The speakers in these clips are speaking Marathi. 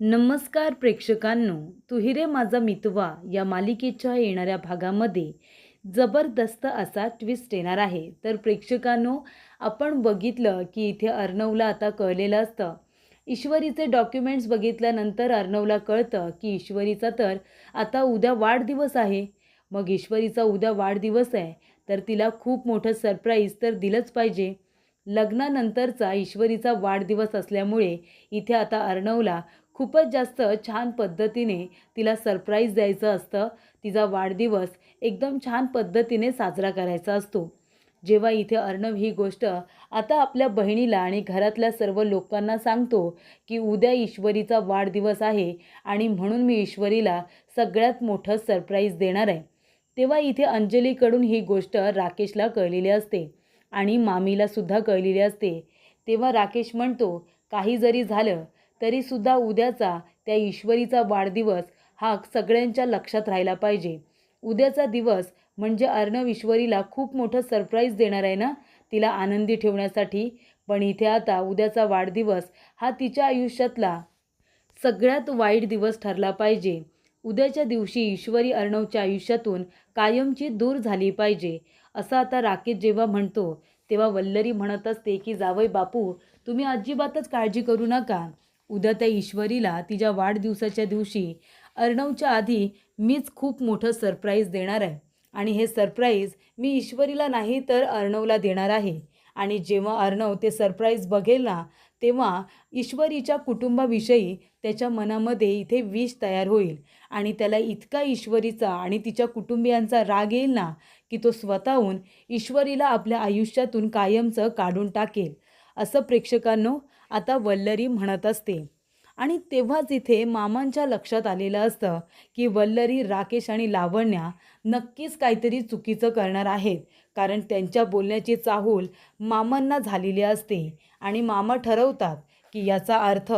नमस्कार प्रेक्षकांनो तुहिरे माझा मितवा या मालिकेच्या येणाऱ्या भागामध्ये जबरदस्त असा ट्विस्ट येणार आहे. तर प्रेक्षकांनो आपण बघितलं की इथे अर्णवला आता कळलेलं असतं. ईश्वरीचे डॉक्युमेंट्स बघितल्यानंतर अर्णवला कळतं की ईश्वरीचा तर आता उद्या वाढदिवस आहे. मग ईश्वरीचा उद्या वाढदिवस आहे तर तिला खूप मोठं सरप्राईज तर दिलंच पाहिजे. लग्नानंतरचा ईश्वरीचा वाढदिवस असल्यामुळे इथे आता अर्णवला खूपच जास्त छान पद्धतीने तिला सरप्राईज द्यायचं असतं. तिचा वाढदिवस एकदम छान पद्धतीने साजरा करायचा असतो. जेव्हा इथे अर्णव ही गोष्ट आता आपल्या बहिणीला आणि घरातल्या सर्व लोकांना सांगतो की उद्या ईश्वरीचा वाढदिवस आहे आणि म्हणून मी ईश्वरीला सगळ्यात मोठं सरप्राईज देणार आहे. तेव्हा इथे अंजलीकडून ही गोष्ट राकेशला कळलेली असते आणि मामीलासुद्धा कळलेली असते. तेव्हा राकेश म्हणतो काही जरी झालं तरीसुद्धा उद्याचा त्या ईश्वरीचा वाढदिवस हा सगळ्यांच्या लक्षात राहिला पाहिजे. उद्याचा दिवस म्हणजे अर्णव ईश्वरीला खूप मोठं सरप्राईज देणार आहे ना? तिला आनंदी ठेवण्यासाठी. पण इथे आता उद्याचा वाढदिवस हा तिच्या आयुष्यातला सगळ्यात वाईट दिवस ठरला पाहिजे. उद्याच्या दिवशी ईश्वरी अर्णवच्या आयुष्यातून कायमची दूर झाली पाहिजे. असं आता राकेश जेव्हा म्हणतो तेव्हा वल्लरी म्हणत असते की जावई बापू तुम्ही अजिबातच काळजी करू नका. उद्या त्या ईश्वरीला तिच्या वाढदिवसाच्या दिवशी अर्णवच्या आधी मीच खूप मोठं सरप्राईज देणार आहे. आणि हे सरप्राईज मी ईश्वरीला नाही तर अर्णवला देणार आहे. आणि जेव्हा अर्णव ते सरप्राईज बघेल ना तेव्हा ईश्वरीच्या कुटुंबाविषयी त्याच्या मनामध्ये इथे विष तयार होईल. आणि त्याला इतका ईश्वरीचा आणि तिच्या कुटुंबियांचा राग येईल ना की तो स्वतःहून ईश्वरीला आपल्या आयुष्यातून कायमचं काढून टाकेल. असं प्रेक्षकांनो आता वल्लरी म्हणत असते. आणि तेव्हाच इथे मामांच्या लक्षात आलेलं असतं की वल्लरी राकेश आणि लावण्या नक्कीच काहीतरी चुकीचं करणार आहेत. कारण त्यांच्या बोलण्याची चाहूल मामांना झालेली असते. आणि मामा ठरवतात की याचा अर्थ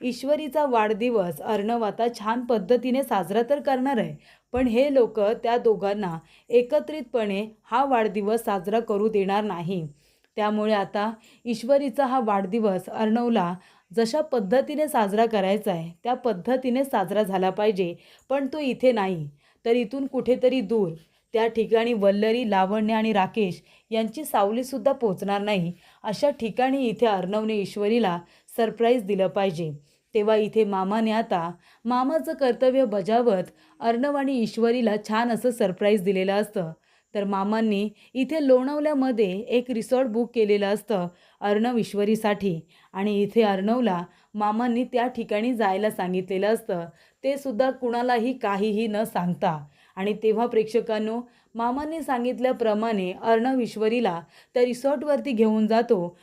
ईश्वरीचा वाढदिवस अर्णव आता छान पद्धतीने साजरा तर करणार आहे. पण हे लोक त्या दोघांना एकत्रितपणे हा वाढदिवस साजरा करू देणार नाही. त्यामुळे आता ईश्वरीचा हा वाढदिवस अर्णवला जशा पद्धतीने साजरा करायचा आहे त्या पद्धतीने साजरा झाला पाहिजे. पण तो इथे नाही. तर इथून कुठेतरी दूर. त्या ठिकाणी वल्लरी लावण्य आणि राकेश यांची सावलीसुद्धा पोचणार नाही. अशा ठिकाणी इथे अर्णवने ईश्वरीला सरप्राईज दिलं पाहिजे. तेव्हा इथे मामाने आता मामाचं कर्तव्य बजावत अर्णव आणि ईश्वरीला छान असं सरप्राईज दिलेलं असतं. तर मामांनी इथे लोणावल्यामध्ये एक रिसॉर्ट बुक केलेलं असतं अर्णव ईश्वरीसाठी आणि इथे अर्णवला मामांनी त्या ठिकाणी जायला सांगितलेलं असतं. ते सुद्धा कुणालाही काहीही न सांगता. आणि तेव्हा प्रेक्षकांनो मामांनी सांगितल्याप्रमाणे अर्णव ईश्वरीला त्या रिसॉर्टवरती घेऊन जातो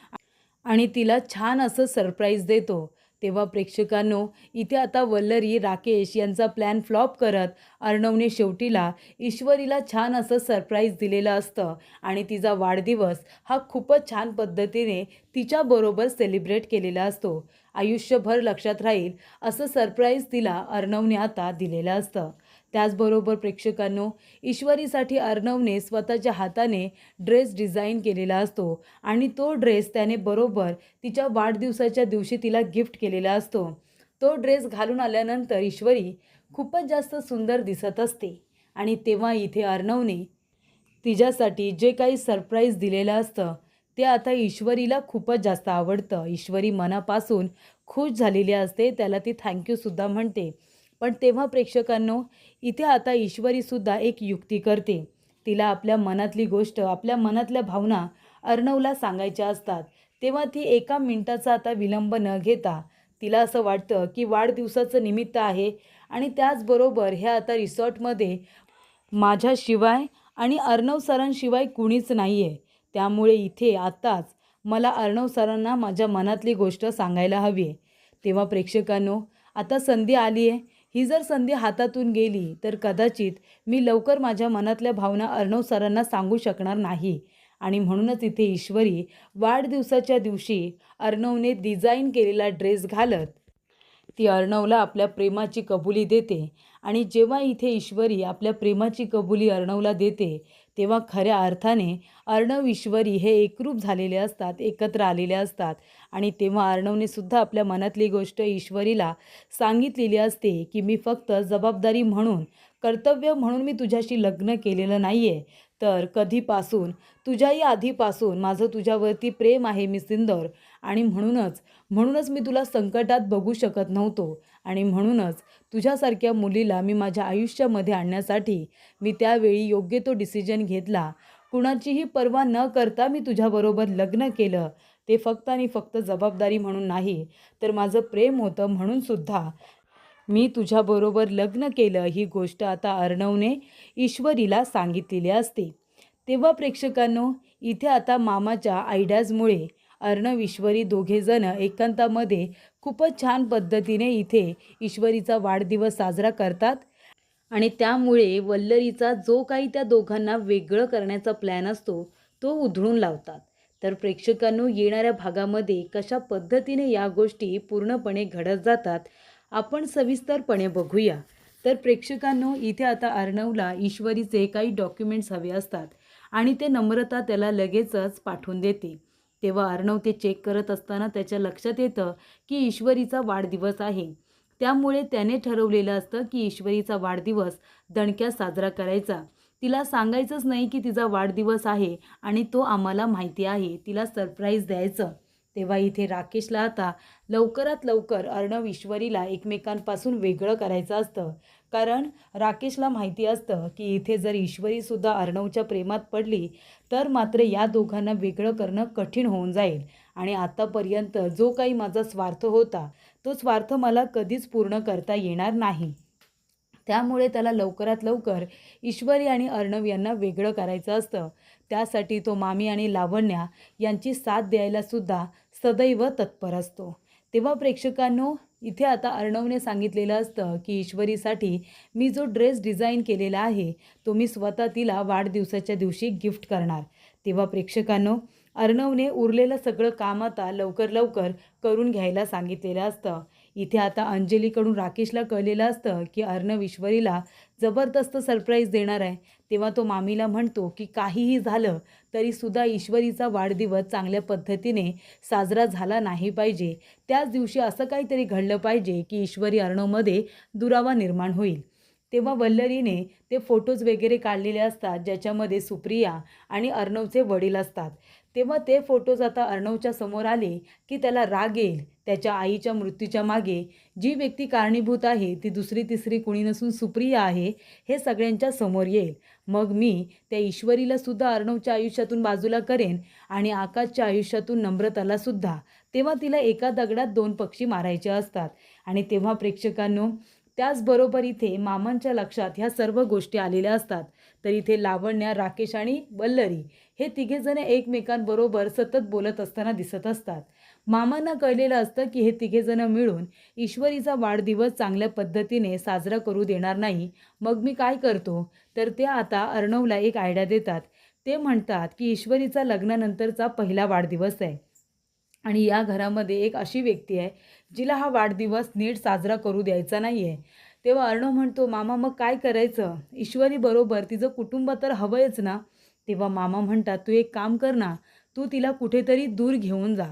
आणि तिला छान असं सरप्राईज देतो. तेव्हा प्रेक्षकांनो इथे आता वल्लरी राकेश यांचा प्लॅन फ्लॉप करत अर्णवने शेवटीला ईश्वरीला छान असं सरप्राईज दिलेलं असतं आणि तिचा वाढदिवस हा खूपच छान पद्धतीने तिच्याबरोबर सेलिब्रेट केलेला असतो. आयुष्यभर लक्षात राहील असं सरप्राईज तिला अर्णवने आता दिलेलं असतं. त्याचबरोबर प्रेक्षकांनो ईश्वरीसाठी अर्णवने स्वतःच्या हाताने ड्रेस डिझाईन केलेला असतो आणि तो ड्रेस त्याने बरोबर तिच्या वाढदिवसाच्या दिवशी तिला गिफ्ट केलेला असतो. तो ड्रेस घालून आल्यानंतर ईश्वरी खूपच जास्त सुंदर दिसत असते आणि तेव्हा इथे अर्णवने तिच्यासाठी जे काही सरप्राईज दिलेलं असतं ते आता ईश्वरीला खूपच जास्त आवडतं. ईश्वरी मनापासून खुश झालेली असते त्याला ती थँक्यूसुद्धा म्हणते. पण तेव्हा प्रेक्षकांनो इथे आता ईश्वरीसुद्धा एक युक्ती करते. तिला आपल्या मनातली गोष्ट आपल्या मनातल्या भावना अर्णवला सांगायच्या असतात. तेव्हा ती एका मिनिटाचा आता विलंब न घेता तिला असं वाटतं की वाढदिवसाचं निमित्त आहे आणि त्याचबरोबर ह्या आता रिसॉर्टमध्ये माझ्याशिवाय आणि अर्णव सरांशिवाय कुणीच नाही आहे त्यामुळे इथे आत्ताच मला अर्णव सरांना माझ्या मनातली गोष्ट सांगायला हवी आहे तेव्हा प्रेक्षकांनो आता संधी आली आहे ही जर संधी हातातून गेली तर कदाचित मी लवकर माझ्या मनातल्या भावना अर्णव सरांना सांगू शकणार नाही. आणि म्हणूनच इथे ईश्वरी वाढदिवसाच्या दिवशी अर्णवने डिझाईन केलेला ड्रेस घालत ती अर्णवला आपल्या प्रेमाची कबुली देते. आणि जेव्हा इथे ईश्वरी आपल्या प्रेमाची कबुली अर्णवला देते तेव्हा खऱ्या अर्थाने अर्णव ईश्वरी हे एकरूप झालेले असतात एकत्र आलेले असतात. आणि तेव्हा अर्णवने सुद्धा आपल्या मनातली गोष्ट ईश्वरीला सांगितलेली असते की मी फक्त जबाबदारी म्हणून कर्तव्य म्हणून मी तुझ्याशी लग्न केलेलं नाही आहे तर कधीपासून? तुझ्याही आधीपासून माझं तुझ्यावरती प्रेम आहे मी सिंदर. आणि म्हणूनच म्हणूनच मी तुला संकटात बघू शकत नव्हतो. आणि म्हणूनच तुझ्यासारख्या मुलीला मी माझ्या आयुष्यामध्ये आणण्यासाठी मी त्यावेळी योग्य तो डिसिजन घेतला. कुणाचीही पर्वा न करता मी तुझ्याबरोबर लग्न केलं. ते फक्त आणि फक्त जबाबदारी म्हणून नाही तर माझं प्रेम होतं म्हणूनसुद्धा मी तुझ्याबरोबर लग्न केलं ही गोष्ट आता अर्णवने ईश्वरीला सांगितलेली असते. तेव्हा प्रेक्षकांनो इथे आता मामाच्या आयडियाजमुळे अर्णव ईश्वरी दोघेजण एकांतामध्ये खूपच छान पद्धतीने इथे ईश्वरीचा वाढदिवस साजरा करतात. आणि त्यामुळे वल्लरीचा जो काही त्या दोघांना वेगळं करण्याचा प्लॅन असतो तो उधळून लावतात. तर प्रेक्षकांनो येणाऱ्या भागामध्ये कशा पद्धतीने या गोष्टी पूर्णपणे घडत जातात आपण सविस्तरपणे बघूया. तर प्रेक्षकांनो इथे आता अर्णवला ईश्वरीचे काही डॉक्युमेंट्स हवे असतात आणि ते नम्रता त्याला लगेचच पाठवून देते तेव्हा अर्णव ते चेक करत असताना त्याच्या लक्षात येतं की ईश्वरीचा वाढदिवस आहे. त्यामुळे त्याने ठरवलेलं असतं की ईश्वरीचा वाढदिवस दणक्यात साजरा करायचा. तिला सांगायचंच नाही की तिचा वाढदिवस आहे आणि तो आम्हाला माहिती आहे. तिला सरप्राईज द्यायचं. तेव्हा इथे राकेशला आता लवकरात लवकर अर्णव ईश्वरीला एकमेकांपासून वेगळं करायचं असतं. कारण राकेशला माहिती असतं की इथे जर ईश्वरीसुद्धा अर्णवच्या प्रेमात पडली तर मात्र या दोघांना वेगळं करणं कठीण होऊन जाईल. आणि आतापर्यंत जो काही माझा स्वार्थ होता तो स्वार्थ मला कधीच पूर्ण करता येणार नाही. त्यामुळे त्याला लवकरात लवकर ईश्वरी आणि अर्णव यांना वेगळं करायचं असतं. त्यासाठी तो मामी आणि लावण्या यांची साथ द्यायलासुद्धा सदैव तत्पर असतो. तेव्हा प्रेक्षकांनो इथे आता अर्णवने सांगितलेलं असतं की ईश्वरीसाठी मी जो ड्रेस डिझाईन केलेला आहे तो मी स्वतः तिला वाढदिवसाच्या दिवशी गिफ्ट करणार. तेव्हा प्रेक्षकांनो अर्णवने उरलेलं सगळं काम आता लवकर लवकर करून घ्यायला सांगितलेलं असतं. इथे आता अंजलीकडून राकेशला कळलेलं असतं की अर्णव ईश्वरीला जबरदस्त सरप्राईज देणार आहे. तेव्हा तो मामीला म्हणतो की काहीही झालं तरीसुद्धा ईश्वरीचा वाढदिवस चांगल्या पद्धतीने साजरा झाला नाही पाहिजे. त्याच दिवशी असं काहीतरी घडलं पाहिजे की ईश्वरी अर्णवमध्ये दुरावा निर्माण होईल. तेव्हा वल्लरीने ते फोटोज वगैरे काढलेले असतात ज्याच्यामध्ये सुप्रिया आणि अर्णवचे वडील असतात. तेव्हा ते फोटोज आता अर्णवच्या समोर आले की त्याला राग येईल त्याच्या आईच्या मृत्यूच्या मागे. जी व्यक्ती कारणीभूत आहे ती दुसरी तिसरी कुणी नसून सुप्रिया आहे हे सगळ्यांच्या समोर येईल. मग मी त्या ईश्वरीला सुद्धा अर्णवच्या आयुष्यातून बाजूला करेन आणि आकाशच्या आयुष्यातून नम्रताला सुद्धा. तेव्हा तिला एका दगडात दोन पक्षी मारायचे असतात. आणि तेव्हा प्रेक्षकांनो त्याचबरोबर इथे मामांच्या लक्षात ह्या सर्व गोष्टी आलेल्या असतात. तर इथे लावण्या राकेश आणि वल्लरी हे तिघेजण एकमेकांबरोबर सतत बोलत असताना दिसत असतात. मामांना कळलेलं असतं की हे तिघेजणं मिळून ईश्वरीचा वाढदिवस चांगल्या पद्धतीने साजरा करू देणार नाही. मग मी काय करतो? तर ते आता अर्णवला एक आयडिया देतात. ते म्हणतात की ईश्वरीचा लग्नानंतरचा पहिला वाढदिवस आहे. आणि या घरामध्ये एक अशी व्यक्ती आहे जिला हा वाढदिवस नीट साजरा करू द्यायचा नाही आहे तेव्हा अर्णव म्हणतो मामा मग काय करायचं? ईश्वरी बरोबर तिचं कुटुंब तर हवंयच ना. तेव्हा मामा म्हणतात तू एक काम कर ना तू तिला कुठेतरी दूर घेऊन जा.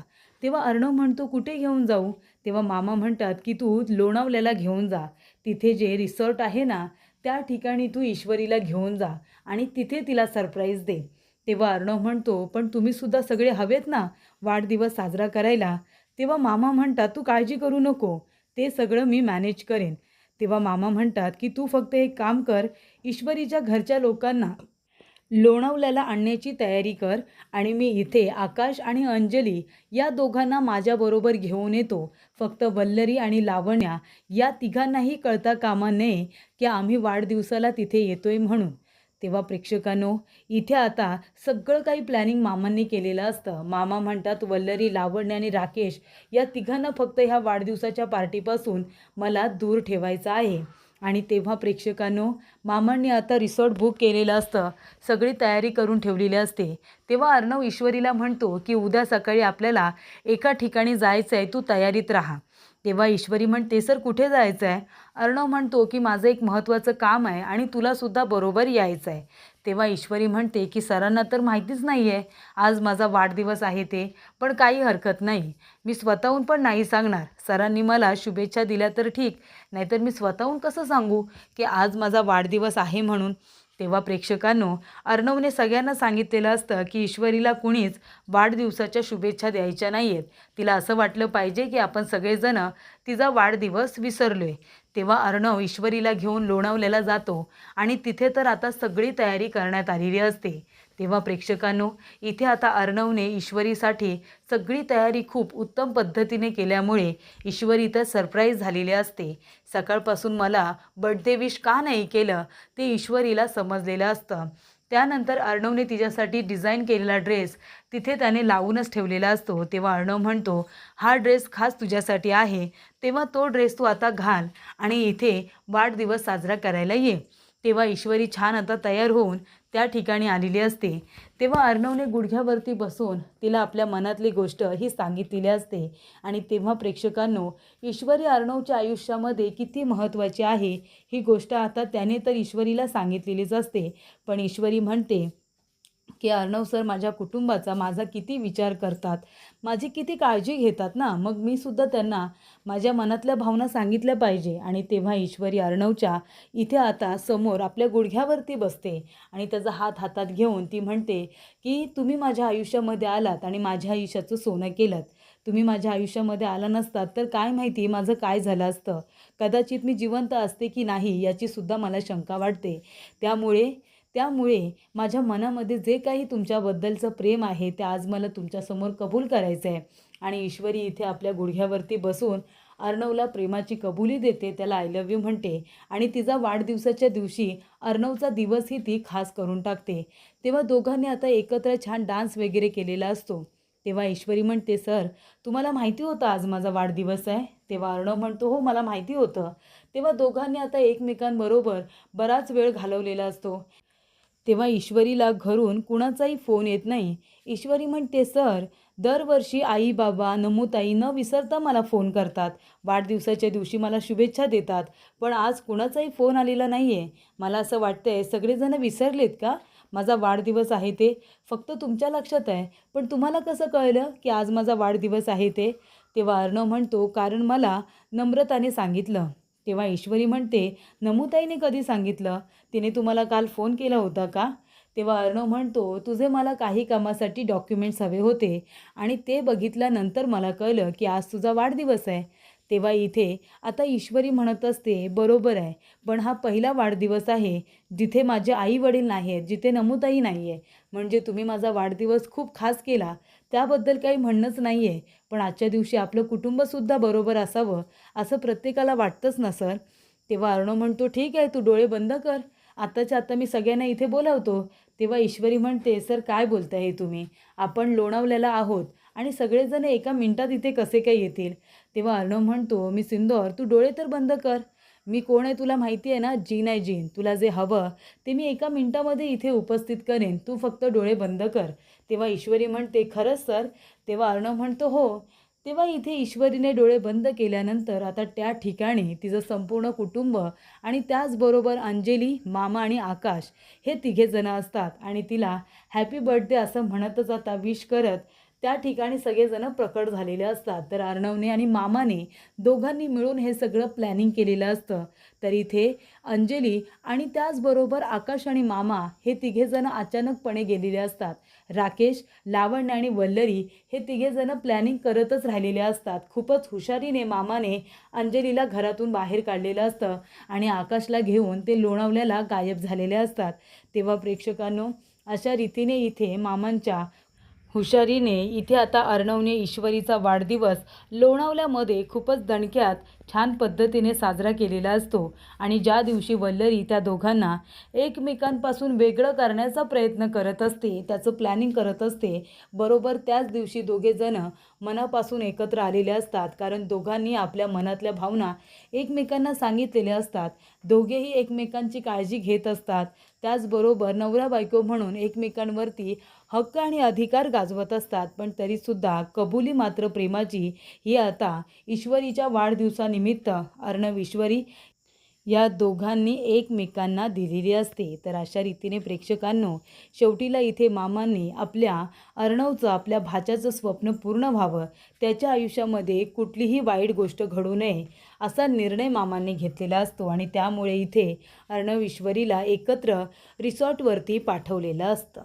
तेव्हा अर्णव म्हणतो कुठे घेऊन जाऊ? तेव्हा मामा म्हणतात की तू लोणावल्याला घेऊन जा. तिथे जे रिसॉर्ट आहे ना त्या ठिकाणी तू ईश्वरीला घेऊन जा आणि तिथे तिला सरप्राईज दे. तेव्हा अर्णव म्हणतो पण तुम्हीसुद्धा सगळे हवेत ना वाढदिवस साजरा करायला? तेव्हा मामा म्हणतात तू काळजी करू नको ते सगळं मी मॅनेज करेन. तेव्हा मामा म्हणतात की तू फक्त एक काम कर ईश्वरीच्या घरच्या लोकांना लोणावल्याला आणण्याची तयारी कर आणि मी इथे आकाश आणि अंजली या दोघांना माझ्याबरोबर घेऊन येतो. फक्त वल्लरी आणि लावण्या या तिघांनाही कळता कामा नये की आम्ही वाढदिवसाला तिथे येतोय म्हणून. तेव्हा प्रेक्षकांनो इथे आता सगळं काही प्लॅनिंग मामांनी केलेलं असतं. मामा म्हणतात वल्लरी लावण्य आणि राकेश या तिघांना फक्त ह्या वाढदिवसाच्या पार्टीपासून मला दूर ठेवायचं आहे. आणि तेव्हा प्रेक्षकांनो मामांनी आता रिसॉर्ट बुक केलेलं असतं. सगळी तयारी करून ठेवलेली असते. तेव्हा अर्णव ईश्वरीला म्हणतो की उद्या सकाळी आपल्याला एका ठिकाणी जायचं आहे तू तयारीत राहा. तेव्हा ईश्वरी म्हणते सर कुठे जायचं आहे अर्णव म्हणतो की माझं एक महत्त्वाचं काम आहे आणि तुलासुद्धा बरोबर यायचं आहे तेव्हा ईश्वरी म्हणते की सरांना तर माहितीच नाही आहे आज माझा वाढदिवस आहे ते पण काही हरकत नाही. मी स्वतःहून पण नाही सांगणार. सरांनी मला शुभेच्छा दिल्या तर ठीक नाहीतर मी स्वतःहून कसं सांगू की आज माझा वाढदिवस आहे म्हणून? तेव्हा प्रेक्षकांनो अर्णवने सगळ्यांना सांगितलेलं असतं की ईश्वरीला कुणीच वाढदिवसाच्या शुभेच्छा द्यायच्या नाही आहेत तिला असं वाटलं पाहिजे की आपण सगळेजणं तिचा वाढदिवस विसरलो आहे तेव्हा अर्णव ईश्वरीला घेऊन लोणावल्याला जातो आणि तिथे तर आता सगळी तयारी करण्यात आलेली असते. तेव्हा प्रेक्षकांनो इथे आता अर्णवने ईश्वरीसाठी सगळी तयारी खूप उत्तम पद्धतीने केल्यामुळे ईश्वरी तर सरप्राईज झालेली असते. सकाळपासून मला बर्थडे विश का नाही केलं ते ईश्वरीला समजलेलं असतं. त्यानंतर अर्णवने तिच्यासाठी डिझाईन केलेला ड्रेस तिथे त्याने लावूनच ठेवलेला असतो. तेव्हा अर्णव म्हणतो हा ड्रेस खास तुझ्यासाठी आहे. तेव्हा तो ड्रेस तू आता घाल आणि इथे वाढदिवस साजरा करायला ये. तेव्हा ईश्वरी छान आता तयार होऊन त्या ठिकाणी आलेली असते. तेव्हा अर्णवने गुडघ्यावरती बसून तिला आपल्या मनातली गोष्ट ही सांगितलेली असते. आणि तेव्हा प्रेक्षकांनो ईश्वरी अर्णवच्या आयुष्यामध्ये किती महत्त्वाची आहे ही गोष्ट आता त्याने तर ईश्वरीला सांगितलेलीच असते. पण ईश्वरी म्हणते की अर्णव सर माझ्या कुटुंबाचा माझा किती विचार करतात. माझी किती काळजी घेतात ना मग मी सुद्धा त्यांना माझ्या मनातल्या भावना सांगितल्या पाहिजे आणि तेव्हा ईश्वरी अर्णवच्या इथे आता समोर आपल्या गुडघ्यावरती बसते आणि त्याचा हात हातात घेऊन ती म्हणते की तुम्ही माझ्या आयुष्यामध्ये आलात आणि माझ्या आयुष्याचं सोनं केलं तुम्ही माझ्या आयुष्यामध्ये आला नसतात तर काय माहिती माझं काय झालं असतं. कदाचित मी जिवंत असते की नाही याची सुद्धा मला शंका वाटते. त्यामुळे त्यामुळे माझ्या मनामध्ये जे काही तुमच्याबद्दलचं प्रेम आहे ते आज मला तुमच्यासमोर कबूल करायचं आहे आणि ईश्वरी इथे आपल्या गुडघ्यावरती बसून अर्णवला प्रेमाची कबुली देते त्याला आय लव्ह यू म्हणते. आणि तिचा वाढदिवसाच्या दिवशी अर्णवचा दिवसही ती खास करून टाकते. तेव्हा दोघांनी आता एकत्र छान डान्स वगैरे केलेला असतो. तेव्हा ईश्वरी म्हणते सर तुम्हाला माहिती होतं आज माझा वाढदिवस आहे? तेव्हा अर्णव म्हणतो हो मला माहिती होतं. तेव्हा दोघांनी आता एकमेकांबरोबर बराच वेळ घालवलेला असतो. तेव्हा ईश्वरीला घरून कुणाचाही फोन येत नाही. ईश्वरी म्हणते सर दरवर्षी आई बाबा नमूताई न विसरता मला फोन करतात. वाढदिवसाच्या दिवशी मला शुभेच्छा देतात. पण आज कुणाचाही फोन आलेला नाही आहे मला असं वाटतं आहे सगळेजण विसरलेत का? माझा वाढदिवस आहे ते. फक्त तुमच्या लक्षात आहे. पण तुम्हाला कसं कळलं की आज माझा वाढदिवस आहे ते? तेव्हा अर्णव म्हणतो कारण मला नम्रताने सांगितलं. तेव्हा ईश्वरी म्हणते नमुताईने कधी सांगितलं? तिने तुम्हाला काल फोन केला होता का? तेव्हा अर्णव म्हणतो तुझे मला काही कामासाठी डॉक्युमेंट्स हवे होते आणि ते बघितल्यानंतर मला कळलं की आज तुझा वाढदिवस आहे. तेव्हा इथे आता ईश्वरी म्हणत असते बरोबर आहे पण हा पहिला वाढदिवस आहे जिथे माझे आई वडील नाही आहेत जिथे नमुताई नाही आहे. म्हणजे तुम्ही माझा वाढदिवस खूप खास केला. त्याबद्दल काही म्हणणंच नाही आहे पण आजच्या दिवशी आपलं कुटुंबसुद्धा बरोबर असावं असं प्रत्येकाला वाटतंच ना सर? तेव्हा अर्णव म्हणतो ठीक आहे तू डोळे बंद कर. आत्ताच्या आता मी सगळ्यांना इथे बोलावतो. तेव्हा ईश्वरी म्हणते सर काय बोलताय हे तुम्ही? आपण लोणावल्याला आहोत आणि सगळेजण एका मिनिटात इथे कसे काय येतील? तेव्हा अर्णव म्हणतो मी सिंदोर तू डोळे तर बंद कर. मी कोण आहे तुला माहिती आहे ना? जीन आहे जीन. तुला जे हवं ते मी एका मिनटामध्ये इथे उपस्थित करेन. तू फक्त डोळे बंद कर. तेव्हा ईश्वरी म्हणते खरंच सर. तेव्हा अर्णव म्हणतो हो. तेव्हा इथे ईश्वरीने डोळे बंद केल्यानंतर आता त्या ठिकाणी तिचं संपूर्ण कुटुंब आणि त्याचबरोबर अंजली मामा आणि आकाश हे तिघेजणं असतात आणि तिला हॅपी बर्थडे असं म्हणतच आता विश करत त्या ठिकाणी सगळेजणं प्रकट झालेले असतात. तर अर्णवने आणि मामाने दोघांनी मिळून हे सगळं प्लॅनिंग केलेलं असतं. तर इथे अंजली आणि त्याचबरोबर आकाश आणि मामा हे तिघेजणं अचानकपणे गेलेले असतात. राकेश लावण्य आणि वल्लरी हे तिघेजणं प्लॅनिंग करतच राहिलेले असतात. खूपच हुशारीने मामाने अंजलीला घरातून बाहेर काढलेलं असतं आणि आकाशला घेऊन ते लोणावल्याला गायब झालेले असतात. तेव्हा प्रेक्षकांनो अशा रीतीने इथे मामांच्या हुशारीने इथे आता अर्णवने ईश्वरीचा वाढदिवस लोणावल्यामध्ये खूपच दणक्यात छान पद्धतीने साजरा केलेला असतो आणि ज्या दिवशी वल्लरी त्या दोघांना एकमेकांपासून वेगळं करण्याचा प्रयत्न करत असते त्याचं प्लॅनिंग करत असते बरोबर त्याच दिवशी दोघेजणं मनापासून एकत्र आलेले असतात. कारण दोघांनी आपल्या मनातल्या भावना एकमेकांना सांगितलेल्या असतात. दोघेही एकमेकांची काळजी घेत असतात. त्याचबरोबर नवरा बायको म्हणून एकमेकांवरती हक्क आणि अधिकार गाजवत असतात. पण तरीसुद्धा कबुली मात्र प्रेमाची ही आता ईश्वरीच्या वाढदिवसानिमित्त निमित्त अर्णविश्वरी या दोघांनी एकमेकांना दिलेली असते. तर अशा रीतीने प्रेक्षकांनो शेवटीला इथे मामांनी आपल्या अर्णवचं आपल्या भाच्याचं स्वप्न पूर्ण व्हावं. त्याच्या आयुष्यामध्ये कुठलीही वाईट गोष्ट घडू नये असा निर्णय मामांनी घेतलेला असतो आणि त्यामुळे इथे अर्णव ईश्वरीला एकत्र रिसॉर्टवरती पाठवलेलं असतं.